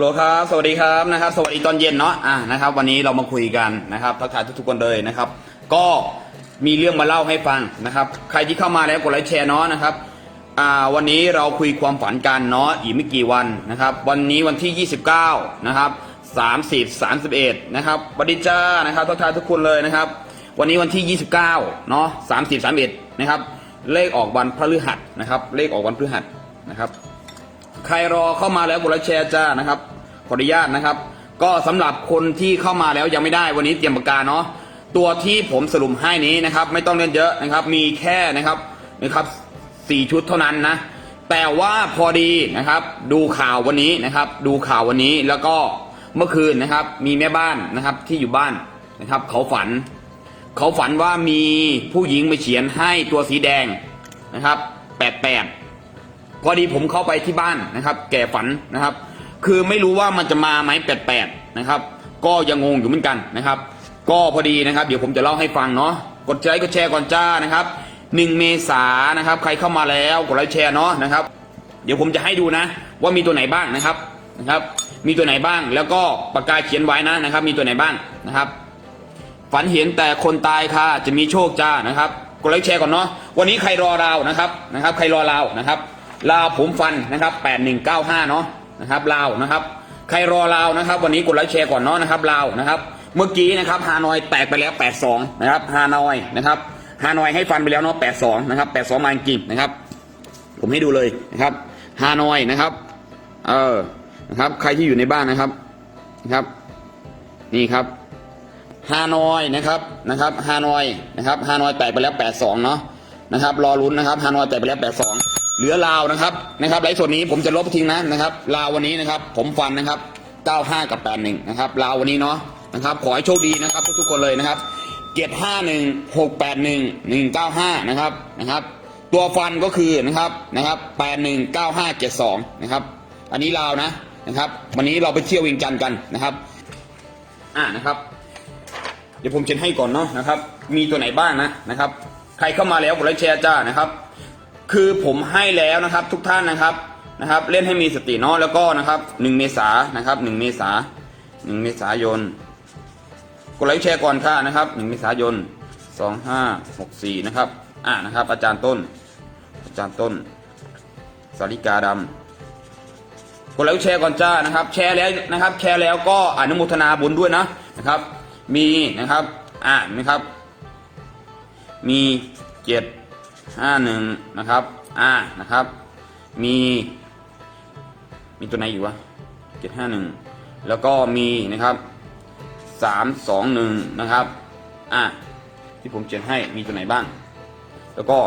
ลโหลครับ สวัสดีครับนะครับ สวัสดีตอนเย็นเนาะอะนะครับ วันนี้เรามาคุยกันนะครับทักทายทุกๆคนเลยนะครับ ก็มีเรื่องมาเล่าให้ฟังนะครับ ใครที่เข้ามาแล้วกดไลค์แชร์เนาะนะครับอ่าวันนี้เราคุยความฝันกันเนาะอีกไม่กี่วันนะครับ วันนี้วันที่ 29 นะครับ30 31 นะครับวันดีจ้านะครับทักทายทุกคนเลยนะครับ วันนี้วันที่ 29 เนาะ30 31 นะครับ เลขออกวันพฤหัสนะครับ เลขออกวันพฤหัสนะครับ ใครรอเข้ามาแล้วกดไลค์แชร์จ้านะครับ ขออนุญาตนะครับ ก็สำหรับคนที่เข้ามาแล้วยังไม่ได้วันนี้เตรียมปากกาเนาะตัวที่ผมสรุปให้นี้นะครับ ไม่ต้องเล่นเยอะนะครับ มีแค่นะครับนะครับสี่ชุดเท่านั้นนะ แต่ว่าพอดีนะครับ ดูข่าววันนี้นะครับ ดูข่าววันนี้แล้วก็เมื่อคืนนะครับ มีแม่บ้านนะครับที่อยู่บ้านนะครับ เขาฝัน เขาฝันว่ามีผู้หญิงมาเขียนให้ตัวสีแดงนะครับแปดแปด พอดีผมเข้าไปที่บ้านนะครับ แก่ฝันนะครับ คือไม่รู้ว่ามันจะมาไหมแปดแปดนะครับ ก็ยังงงอยู่เหมือนกันนะครับ ก็พอดีนะครับ เดี๋ยวผมจะเล่าให้ฟังเนาะกดไลค์กดแชร์ก่อนจ้านะครับหนึ่งเมษานะครับ ใครเข้ามาแล้วกดไลค์แชร์เนาะนะครับ เดี๋ยวผมจะให้ดูนะ ว่ามีตัวไหนบ้างนะครับนะครับ มีตัวไหนบ้าง แล้วก็ปากกาเขียนไว้นะนะครับ มีตัวไหนบ้างนะครับ ฝันเห็นแต่คนตายค่ะจะมีโชคจ้านะครับกดไลค์แชร์ก่อนเนาะวันนี้ใครรอเรานะครับนะครับ ใครรอเรานะครับ ลาวผมฟันนะครับแปดหนึ่งเก้าห้าเนาะนะครับลาวนะครับ ใครรอเรานะครับ วันนี้กดไลค์แชร์ก่อนเนาะนะครับลาวนะครับ เมื่อกี้นะครับฮานอยแตกไปแล้วแปดสองนะครับฮานอยนะครับฮานอยให้ฟันไปแล้วเนาะแปดสองนะครับแปดสองมาจริงนะครับ ผมให้ดูเลยนะครับฮานอยนะครับเออนะครับใครที่อยู่ในบ้านนะครับนะครับ นี่ครับฮานอยนะครับนะครับฮานอยนะครับฮานอยแตกไปแล้ว 82 เนาะนะครับรอลุ้นนะครับฮานอยแตกไปแล้ว 82 เหลือลาวนะครับนะครับไลฟ์สดนี้ผมจะลบทิ้งนะนะครับลาววันนี้นะครับ ผมฟันนะครับ 95 กับ 81 นะครับลาววันนี้เนาะนะครับ ขอให้โชคดีนะครับ ทุกๆคนเลยนะครับเกียรติ51 681 195นะครับนะครับ ตัวฟันก็คือนะครับนะครับ81 95 72นะครับ อันนี้ลาวนะนะครับ วันนี้เราไปเที่ยวเวียงจันทร์กันนะครับ อ่านะครับ เดี๋ยวผมเช็ดให้ก่อนเนาะนะครับ มีตัวไหนบ้างนะนะครับ ใครเข้ามาแล้วกดไลค์แชร์จ้านะครับ คือผมให้แล้วนะครับทุกท่านนะครับนะครับเล่นให้มีสติเนาะแล้วก็นะครับหนึ่งเมษานะครับหนึ่งเมษาหนึ่งเมษายนกดไลค์แชร์ก่อนค่ะนะครับหนึ่งเมษายนสองห้าหกสี่นะครับอ่านะครับ อาจารย์ต้น อาจารย์ต้นสาริกาดำกดไลค์แชร์ก่อนจ้านะครับ แชร์แล้วนะครับ แชร์แล้วก็อนุโมทนาบุญด้วยนะนะครับ มีนะครับอ่านะครับ มีเจ็ด ห้าหนึ่งนะครับ อ่า นะครับ มี มีตัวไหนอยู่วะเจ็ดห้าหนึ่งแล้วก็มีนะครับสามสองหนึ่งนะครับ อ่า ที่ผมเขียนให้มีตัวไหนบ้าง แล้วก็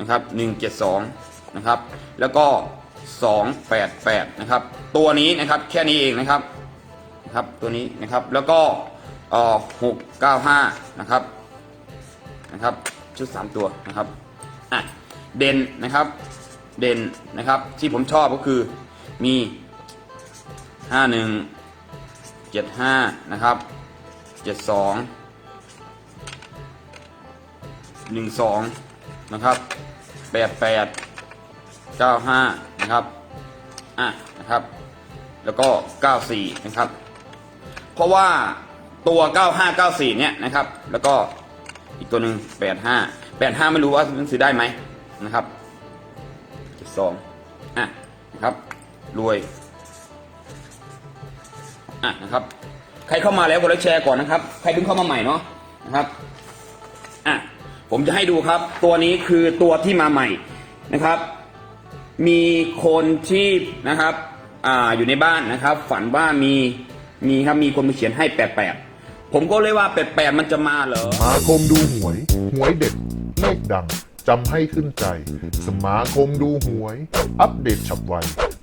นะครับหนึ่งเจ็ดสองนะครับ แล้วก็สองแปดแปดนะครับ ตัวนี้นะครับ แค่นี้เองนะครับนะครับ ตัวนี้นะครับ แล้วก็เอ่อหกเก้าห้านะครับ นะครับ ชุดสามตัวนะครับ อะเด่นนะครับเด่นนะครับที่ผมชอบก็คือมีห้าหนึ่งเจ็ดห้านะครับเจ็ดสองหนึ่งสองนะครับแปดแปดเก้าห้านะครับอะนะครับ แล้วก็เก้าสี่นะครับ เพราะว่าตัวเก้าห้าเก้าสี่เนี่ยนะครับ แล้วก็ อีกตัวหนึ่งแปดห้าแปดห้าไม่รู้ว่ามันซื้อได้ไหมนะครับเจ็ดสองอะนะครับรวยอะนะครับ ใครเข้ามาแล้วกดไลค์แชร์ก่อนนะครับ ใครเพิ่งเข้ามาใหม่เนาะนะครับอะผมจะให้ดูครับ ตัวนี้คือตัวที่มาใหม่นะครับ มีคนที่นะครับอ่าอยู่ในบ้านนะครับ ฝันว่ามีมีครับมีคนมาเขียนให้แปดแปด ผมก็เลยว่าแปดแปดมันจะมาเหรอ สมาคมดูหวย หวยเด็ดเลขดัง จำให้ขึ้นใจ สมาคมดูหวย อัปเดตฉับไว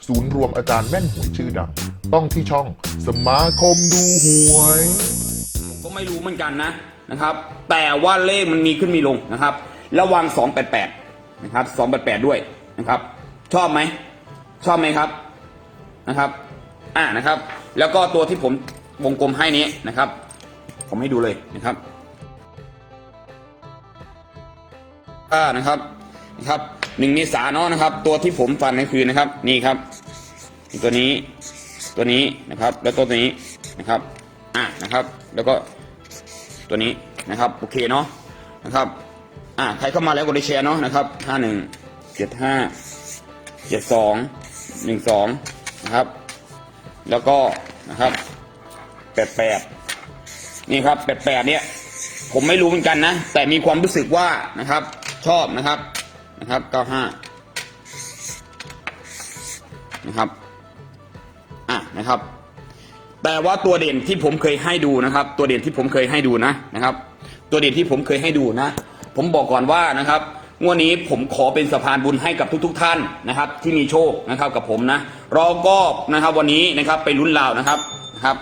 ศูนย์รวมอาจารย์แม่นหวยชื่อดัง ต้องที่ช่อง สมาคมดูหวย ผมก็ไม่รู้เหมือนกันนะนะครับ แต่ว่าเลขมันมีขึ้นมีลงนะครับ ระวัง 288 นะครับ 288 ด้วยนะครับ ชอบไหม ชอบไหมครับนะครับ อ่านะครับ แล้วก็ตัวที่ผมวงกลมให้นี้นะครับ ผมให้ดูเลยนะครับอ่านะครับนะครับหนึ่งเมษาเนาะนะครับ ตัวที่ผมฟันก็คือนะครับ นี่ครับ ตัวนี้ตัวนี้นะครับ แล้วตัวนี้นะครับ อะนะครับ แล้วก็ตัวนี้นะครับโอเคเนาะนะครับ อะใครเข้ามาแล้วกดไลค์แชร์เนาะนะครับห้าหนึ่งเจ็ดห้าเจ็ดสองหนึ่งสองนะครับ แล้วก็นะครับแปดแปด นี่ครับแปดแปดเนี่ย ผมไม่รู้เหมือนกันนะ แต่มีความรู้สึกว่านะครับ ชอบนะครับนะครับเก้าห้านะครับอะนะครับ แต่ว่าตัวเด่นที่ผมเคยให้ดูนะครับ ตัวเด่นที่ผมเคยให้ดูนะนะครับ ตัวเด่นที่ผมเคยให้ดูนะ ผมบอกก่อนว่านะครับงวดนี้ผมขอเป็นสะพานบุญให้กับทุก ๆ ท่านนะครับ ที่มีโชคนะครับกับผมนะเราก็นะครับวันนี้นะครับไปลุ้นราวนะครับนะครับ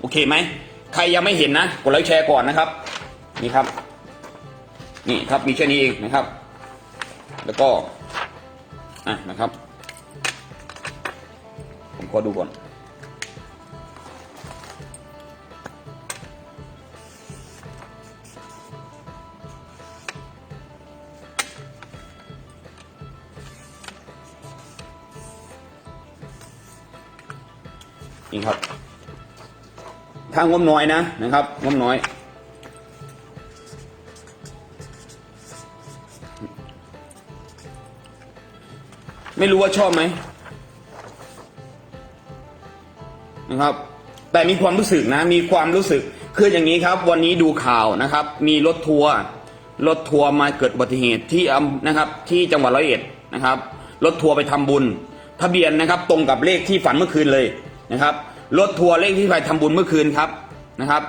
โอเคไหม ใครยังไม่เห็นนะกดไลค์แชร์ก่อนนะครับ นี่ครับ นี่ครับมีแค่นี้เองนะครับ แล้วก็อะนะครับ ผมขอดูก่อนนี่ครับ ถ้างบน้อยนะนะครับงบน้อย ไม่รู้ว่าชอบไหมนะครับ แต่มีความรู้สึกนะ มีความรู้สึกคืออย่างนี้ครับ วันนี้ดูข่าวนะครับ มีรถทัวร์รถทัวร์มาเกิดอุบัติเหตุที่อำนะครับ ที่จังหวัดร้อยเอ็ดนะครับรถทัวร์ไปทำบุญ ทะเบียนนะครับ ตรงกับเลขที่ฝันเมื่อคืนเลยนะครับ รถทัวร์เลขที่ไปทำบุญเมื่อคืนครับนะครับ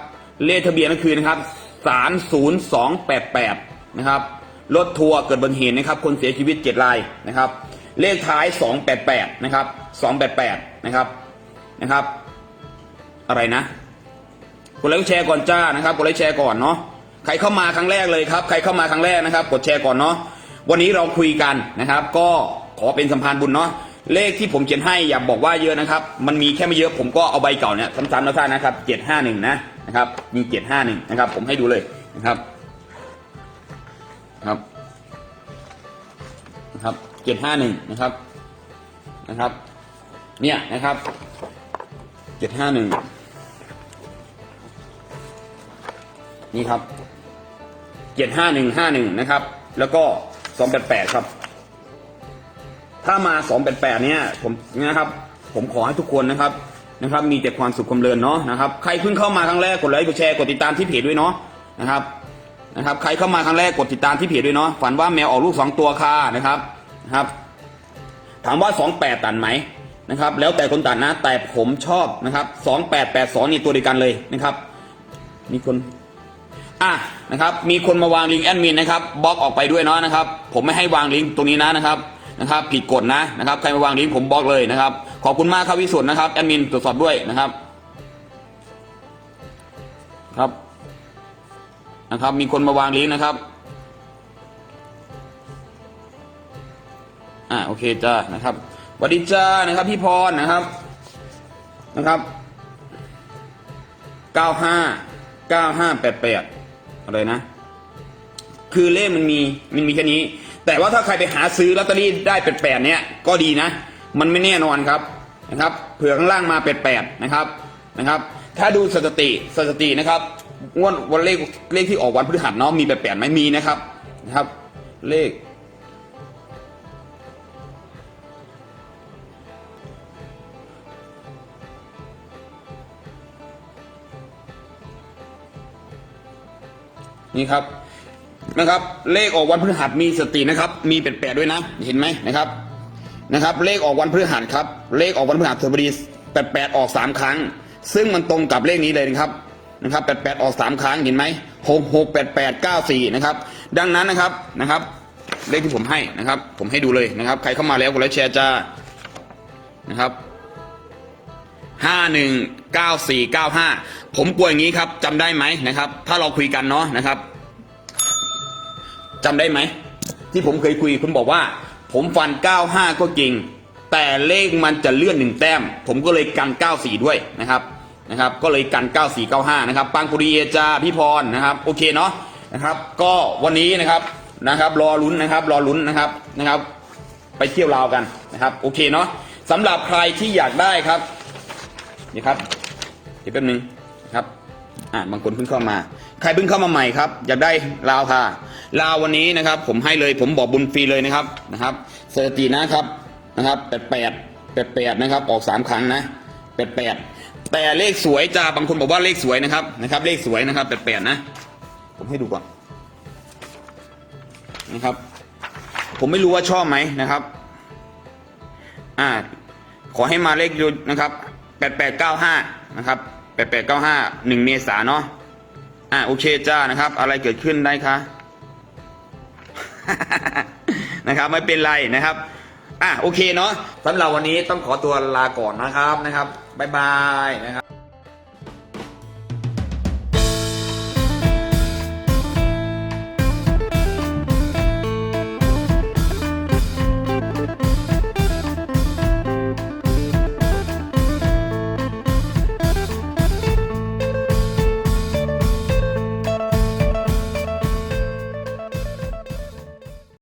เลขทะเบียนเมื่อคืนนะครับสามศูนย์สองแปดแปดนะครับรถทัวร์เกิดอุบัติเหตุนะครับ คนเสียชีวิตเจ็ดรายนะครับ เลขท้ายสองแปดแปดนะครับสองแปดแปดนะครับนะครับ อะไรนะกดไลค์แชร์ก่อนจ้านะครับกดไลค์แชร์ก่อนเนาะใครเข้ามาครั้งแรกเลยครับ ใครเข้ามาครั้งแรกนะครับ กดแชร์ก่อนเนาะวันนี้เราคุยกันนะครับ ก็ขอเป็นสัมพันธ์บุญเนาะ เลขที่ผมเขียนให้อย่าบอกว่าเยอะนะครับ มันมีแค่ไม่เยอะผมก็เอาใบเก่าเนี่ยซ้ำๆแล้วท่านนะครับเจ็ดห้าหนึ่งนะนะครับมีเจ็ดห้าหนึ่งนะครับ ผมให้ดูเลยนะครับครับนะครับเจ็ดห้าหนึ่งนะครับนะครับ เนี่ยนะครับเจ็ดห้าหนึ่งนี่ครับเจ็ดห้าหนึ่งห้าหนึ่งนะครับ แล้วก็สองแปดแปดครับ ถ้ามาสองแปดแปดเนี่ยผมนะครับ ผมขอให้ทุกคนนะครับนะครับ มีแต่ความสุขความเจริญเนาะนะครับใครเพิ่งเข้ามาครั้งแรกกดไลค์กดแชร์กดติดตามที่เพจด้วยเนาะนะครับนะครับ ใครเข้ามาครั้งแรกกดติดตามที่เพจด้วยเนาะฝันว่าแมวออกลูกสองตัวค่ะนะครับนะครับ ถามว่าสองแปดตันไหมนะครับ แล้วแต่คนตัดนะ แต่ผมชอบนะครับสองแปดแปดสองนี่ตัวเดียวกันเลยนะครับ มีคนอะนะครับ มีคนมาวางลิงก์แอดมินนะครับบล็อกออกไปด้วยเนาะนะครับ ผมไม่ให้วางลิงก์ตรงนี้นะนะครับ นะครับ ผิดกฎนะนะครับ ใครมาวางลิงก์ผมบล็อกเลยนะครับ ขอบคุณมากครับวิสุทธ์นะครับแอดมินตรวจสอบด้วยนะครับ ครับนะครับ มีคนมาวางลิงก์นะครับอ่าโอเคจ้านะครับสวัสดีจ้านะครับ พี่พรนะครับนะครับเก้าห้าเก้าห้าแปดแปดอะไรนะ คือเลขมันมีมันมีแค่นี้ แต่ว่าถ้าใครไปหาซื้อลอตเตอรี่ได้แปดแปดเนี้ยก็ดีนะ มันไม่แน่นอนครับนะครับเผื่อข้างล่างมาแปดแปดนะครับนะครับ ถ้าดูสถิติสถิตินะครับงวดวันเลขเลขที่ออกวันพฤหัสเนาะมีแปดแปดไหมมีนะครับนะครับ เลขนี่ครับ นะครับ เลขออกวันพฤหัสมีสตินะครับ มีเป็ดแปดด้วยนะ เห็นไหมนะครับนะครับ เลขออกวันพฤหัสครับ เลขออกวันพฤหัสบดีแปดแปดออกสามครั้ง ซึ่งมันตรงกับเลขนี้เลยนะครับนะครับแปดแปดออกสามครั้งเห็นไหมหกหกแปดแปดเก้าสี่นะครับดังนั้นนะครับนะครับ เลขที่ผมให้นะครับ ผมให้ดูเลยนะครับ ใครเข้ามาแล้วกดไลค์แชร์จ้านะครับห้าหนึ่งเก้าสี่เก้าห้าผมกลัวอย่างนี้ครับจำได้ไหมนะครับ ถ้าเราคุยกันเนาะนะครับ จำได้ไหม ที่ผมเคยคุยคุณบอกว่า ผมฟัน 95 ก็จริง แต่เลขมันจะเลื่อนหนึ่งแต้ม ผมก็เลยกัน 94 ด้วยนะครับนะครับ ก็เลยกัน 9495 นะครับปังปุรีเอจาพี่พรนะครับโอเคเนาะนะครับ ก็วันนี้นะครับนะครับ รอลุ้นนะครับ รอลุ้นนะครับนะครับ ไปเที่ยวลาวกันนะครับโอเคเนาะสำหรับใครที่อยากได้ครับนี่ครับเดี๋ยวแป๊บนึงนะครับ อ่าบางคนเพิ่งเข้ามา ใครเพิ่งเข้ามาใหม่ครับ อยากได้ลาวค่ะ ลาววันนี้นะครับ ผมให้เลยผมบอกบุญฟรีเลยนะครับนะครับสถิตินะครับนะครับแปดแปดแปดแปดนะครับ ออกสามครั้งนะแปดแปดแต่เลขสวยจ้าบางคนบอกว่าเลขสวยนะครับนะครับ เลขสวยนะครับแปดแปดนะ ผมให้ดูก่อนนะครับ ผมไม่รู้ว่าชอบไหมนะครับ อ่า ขอให้มาเลขยูนะครับแปดแปดเก้าห้านะครับ แปดแปดเก้าห้าหนึ่งเมษาเนาะอ่าโอเคจ้านะครับ อะไรเกิดขึ้นได้คะนะครับไม่เป็นไรนะครับอะโอเคเนาะสำหรับวันนี้ต้องขอตัวลาก่อนนะครับนะครับบ๊ายบายนะครับ